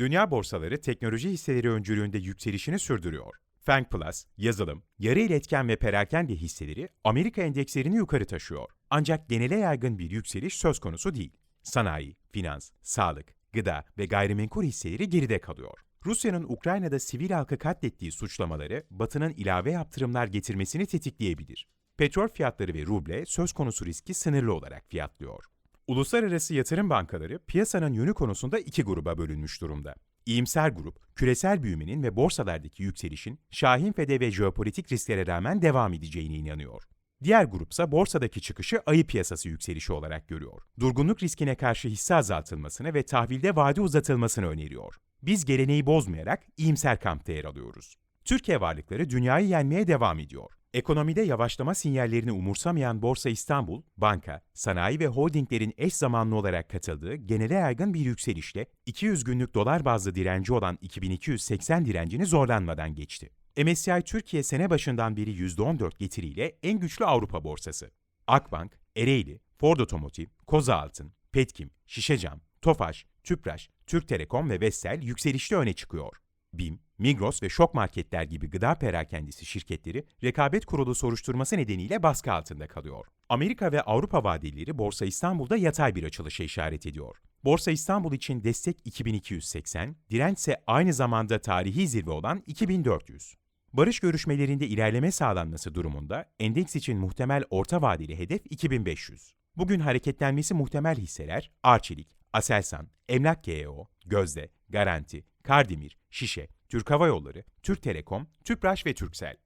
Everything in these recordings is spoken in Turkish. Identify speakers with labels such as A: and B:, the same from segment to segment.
A: Dünya borsaları teknoloji hisseleri öncülüğünde yükselişini sürdürüyor. Fang Plus, yazılım, yarı iletken ve perakende hisseleri Amerika endekslerini yukarı taşıyor. Ancak genele yaygın bir yükseliş söz konusu değil. Sanayi, finans, sağlık, gıda ve gayrimenkul hisseleri geride kalıyor. Rusya'nın Ukrayna'da sivil halkı katlettiği suçlamaları Batı'nın ilave yaptırımlar getirmesini tetikleyebilir. Petrol fiyatları ve ruble söz konusu riski sınırlı olarak fiyatlıyor. Uluslararası yatırım bankaları piyasanın yönü konusunda iki gruba bölünmüş durumda. İyimser grup, küresel büyümenin ve borsalardaki yükselişin şahinfede ve jeopolitik risklere rağmen devam edeceğine inanıyor. Diğer grupsa borsadaki çıkışı ayı piyasası yükselişi olarak görüyor. Durgunluk riskine karşı hisse azaltılmasını ve tahvilde vade uzatılmasını öneriyor. Biz geleneği bozmayarak iyimser kampta yer alıyoruz. Türkiye varlıkları dünyayı yenmeye devam ediyor. Ekonomide yavaşlama sinyallerini umursamayan Borsa İstanbul, banka, sanayi ve holdinglerin eş zamanlı olarak katıldığı genele yaygın bir yükselişle 200 günlük dolar bazlı direnci olan 2280 direncini zorlanmadan geçti. MSCI Türkiye sene başından beri %14 getiriyle en güçlü Avrupa borsası. Akbank, Ereğli, Ford Otomotiv, Koza Altın, Petkim, Şişecam, Tofaş, Tüpraş, Türk Telekom ve Vestel yükselişte öne çıkıyor. BİM, Migros ve Şok Marketler gibi gıda perakendisi şirketleri rekabet kurulu soruşturması nedeniyle baskı altında kalıyor. Amerika ve Avrupa vadeleri Borsa İstanbul'da yatay bir açılışa işaret ediyor. Borsa İstanbul için destek 2280, direnç ise aynı zamanda tarihi zirve olan 2400. Barış görüşmelerinde ilerleme sağlanması durumunda endeks için muhtemel orta vadeli hedef 2500. Bugün hareketlenmesi muhtemel hisseler Arçelik, Aselsan, Emlak GEO, Gözde, Garanti, Kardemir, Şişe, Türk Hava Yolları, Türk Telekom, Tüpraş ve Türksel.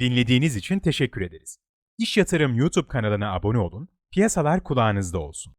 A: Dinlediğiniz için teşekkür ederiz. İş Yatırım YouTube kanalına abone olun, piyasalar kulağınızda olsun.